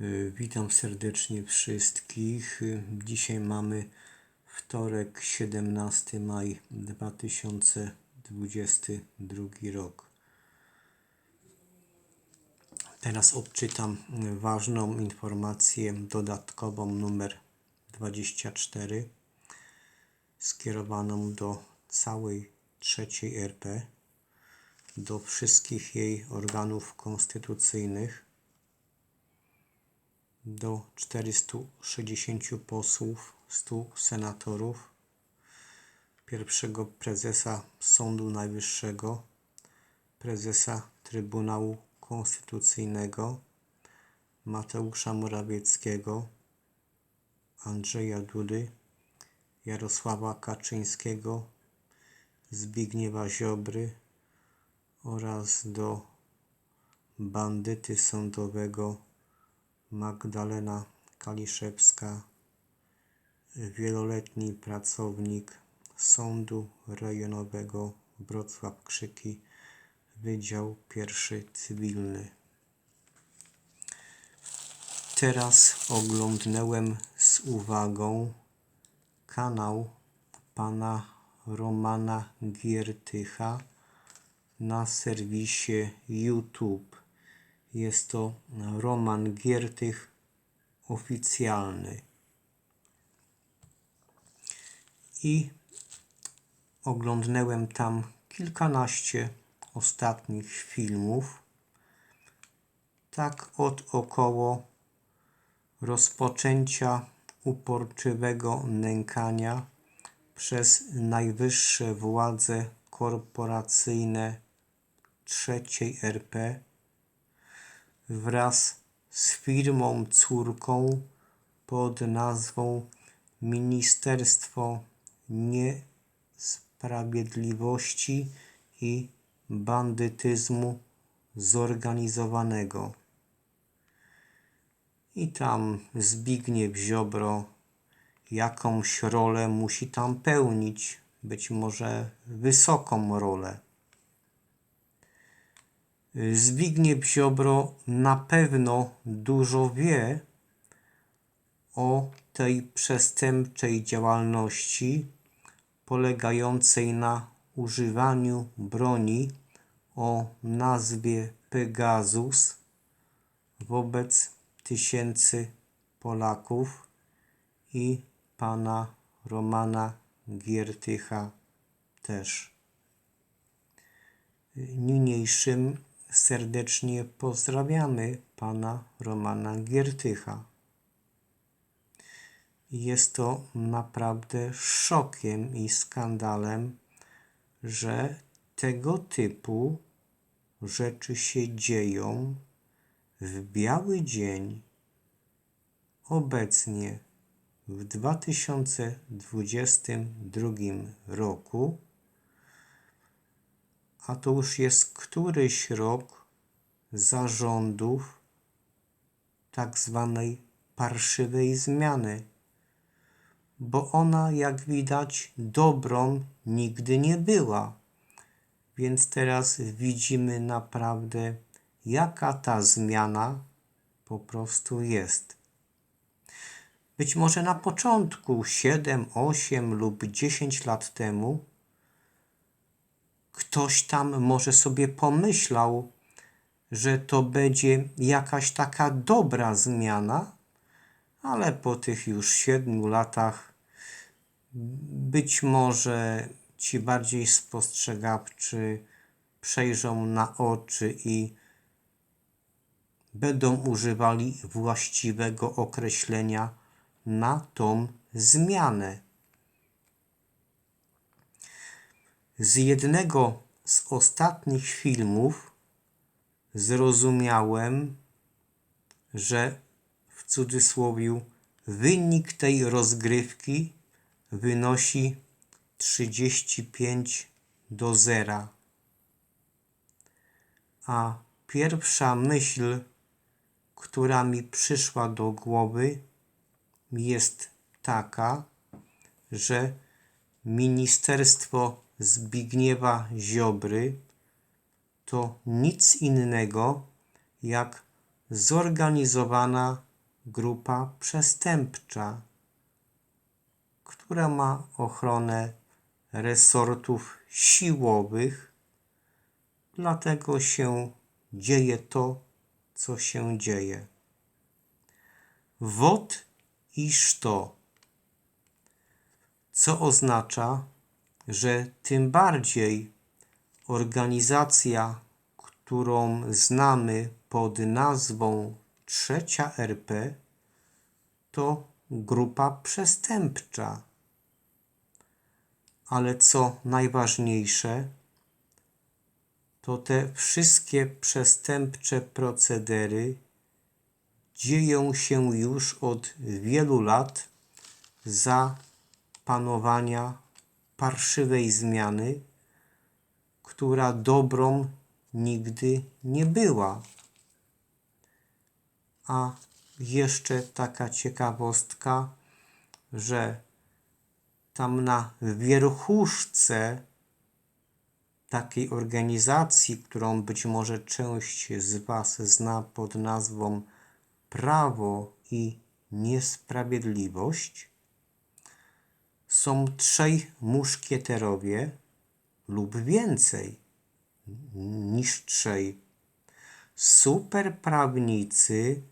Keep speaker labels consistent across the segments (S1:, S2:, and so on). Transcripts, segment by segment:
S1: Y, Witam serdecznie wszystkich. Y, Dzisiaj mamy wtorek, 17 maj 2022 rok. Teraz odczytam ważną informację dodatkową numer 24 skierowaną do całej trzeciej RP, do wszystkich jej organów konstytucyjnych do 460 posłów, 100 senatorów, pierwszego prezesa Sądu Najwyższego, prezesa Trybunału Konstytucyjnego, Mateusza Morawieckiego, Andrzeja Dudy, Jarosława Kaczyńskiego, Zbigniewa Ziobry oraz do bandyty sądowego Magdalena Kaliszewska, wieloletni pracownik Sądu Rejonowego Wrocław-Krzyki, Wydział Pierwszy Cywilny. Teraz oglądnąłem z uwagą kanał pana Romana Giertycha na serwisie YouTube. Jest to Roman Giertych oficjalny. I oglądnąłem tam kilkanaście ostatnich filmów. Tak od około rozpoczęcia uporczywego nękania przez najwyższe władze korporacyjne trzeciej RP wraz z firmą córką pod nazwą Ministerstwo Niesprawiedliwości i Bandytyzmu Zorganizowanego. I tam Zbigniew Ziobro jakąś rolę musi tam pełnić, być może wysoką rolę. Zbigniew Ziobro na pewno dużo wie o tej przestępczej działalności polegającej na używaniu broni o nazwie Pegasus wobec tysięcy Polaków i pana Romana Giertycha też. Niniejszym serdecznie pozdrawiamy pana Romana Giertycha. Jest to naprawdę szokiem i skandalem, że tego typu rzeczy się dzieją w biały dzień, obecnie w 2022 roku a to już jest któryś rok zarządów tak zwanej parszywej zmiany, bo ona, jak widać, dobrą nigdy nie była. Więc teraz widzimy naprawdę, jaka ta zmiana po prostu jest. Być może na początku, 7, 8 lub 10 lat temu, ktoś tam może sobie pomyślał, że to będzie jakaś taka dobra zmiana, ale po tych już siedmiu latach być może ci bardziej spostrzegawczy przejrzą na oczy i będą używali właściwego określenia na tą zmianę. Z jednego z ostatnich filmów zrozumiałem, że w cudzysłowie wynik tej rozgrywki wynosi 35 do 0. A pierwsza myśl, która mi przyszła do głowy, jest taka, że Ministerstwo Zbigniewa Ziobry to nic innego jak zorganizowana grupa przestępcza, która ma ochronę resortów siłowych, dlatego się dzieje to, co się dzieje. Wod iż to, co oznacza, że tym bardziej organizacja, którą znamy pod nazwą Trzecia RP, to grupa przestępcza. Ale co najważniejsze, to te wszystkie przestępcze procedery dzieją się już od wielu lat za panowania parszywej zmiany, która dobrą nigdy nie była. A jeszcze taka ciekawostka, że tam na wierchuszce takiej organizacji, którą być może część z Was zna pod nazwą Prawo i Niesprawiedliwość, są trzej muszkieterowie lub więcej niż trzej. Super prawnicy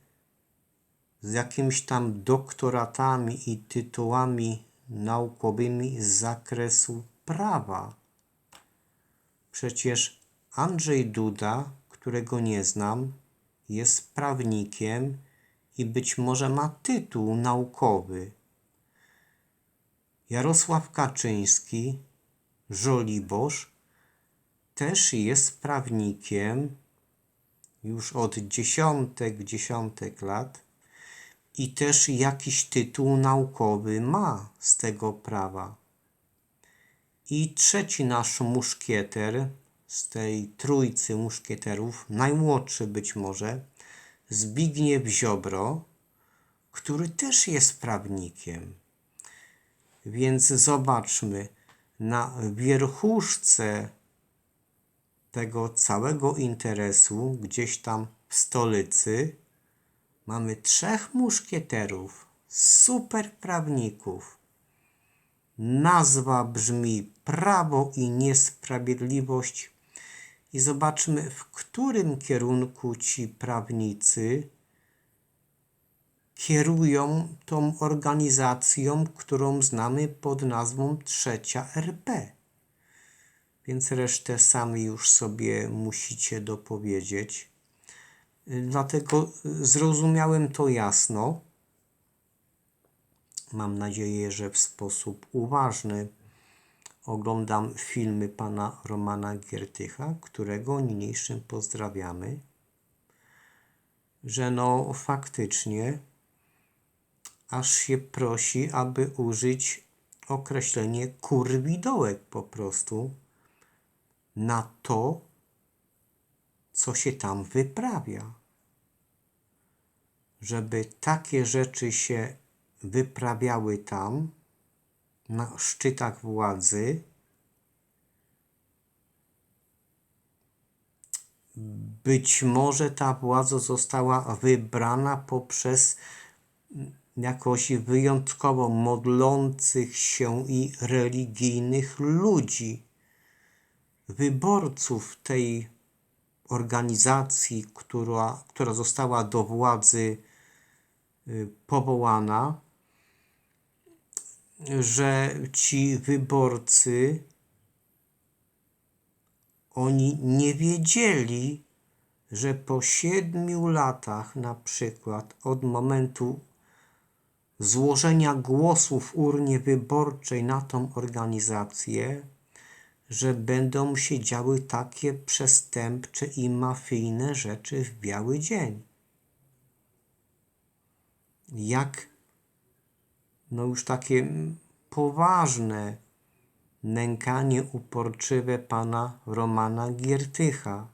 S1: z jakimiś tam doktoratami i tytułami naukowymi z zakresu prawa. Przecież Andrzej Duda, którego nie znam, jest prawnikiem i być może ma tytuł naukowy. Jarosław Kaczyński, Żoliborz, też jest prawnikiem już od dziesiątek, dziesiątek lat i też jakiś tytuł naukowy ma z tego prawa. I trzeci nasz muszkieter z tej trójcy muszkieterów, najmłodszy być może, Zbigniew Ziobro, który też jest prawnikiem. Więc zobaczmy, na wierchuszce tego całego interesu, gdzieś tam w stolicy, mamy trzech muszkieterów, super prawników. Nazwa brzmi Prawo i Niesprawiedliwość. I zobaczmy, w którym kierunku ci prawnicy kierują tą organizacją, którą znamy pod nazwą Trzecia RP. Więc resztę sami już sobie musicie dopowiedzieć. Dlatego zrozumiałem to jasno. Mam nadzieję, że w sposób uważny oglądam filmy pana Romana Giertycha, którego niniejszym pozdrawiamy, że no faktycznie aż się prosi, aby użyć określenie kurwidołek po prostu na to, co się tam wyprawia. Żeby takie rzeczy się wyprawiały tam, na szczytach władzy, być może ta władza została wybrana poprzez jakoś wyjątkowo modlących się i religijnych ludzi, wyborców tej organizacji, która, która została do władzy y, powołana, że ci wyborcy oni nie wiedzieli, że po siedmiu latach na przykład od momentu złożenia głosów w urnie wyborczej na tą organizację, że będą się działy takie przestępcze i mafijne rzeczy w biały dzień. Jak no już takie poważne nękanie uporczywe pana Romana Giertycha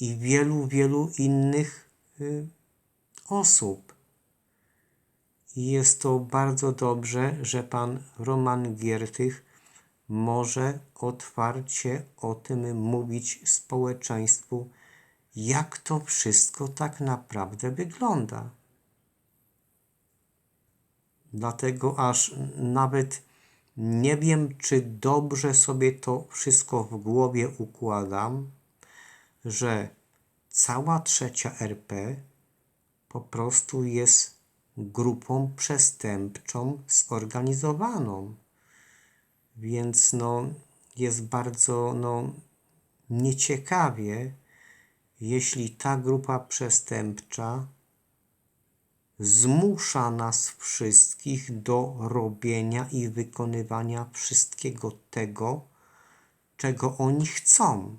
S1: i wielu, wielu innych y, osób. I jest to bardzo dobrze, że pan Roman Giertych może otwarcie o tym mówić społeczeństwu jak to wszystko tak naprawdę wygląda. Dlatego aż nawet nie wiem, czy dobrze sobie to wszystko w głowie układam, że cała trzecia RP po prostu jest grupą przestępczą zorganizowaną. Więc no, jest bardzo no, nieciekawie, jeśli ta grupa przestępcza zmusza nas wszystkich do robienia i wykonywania wszystkiego tego, czego oni chcą.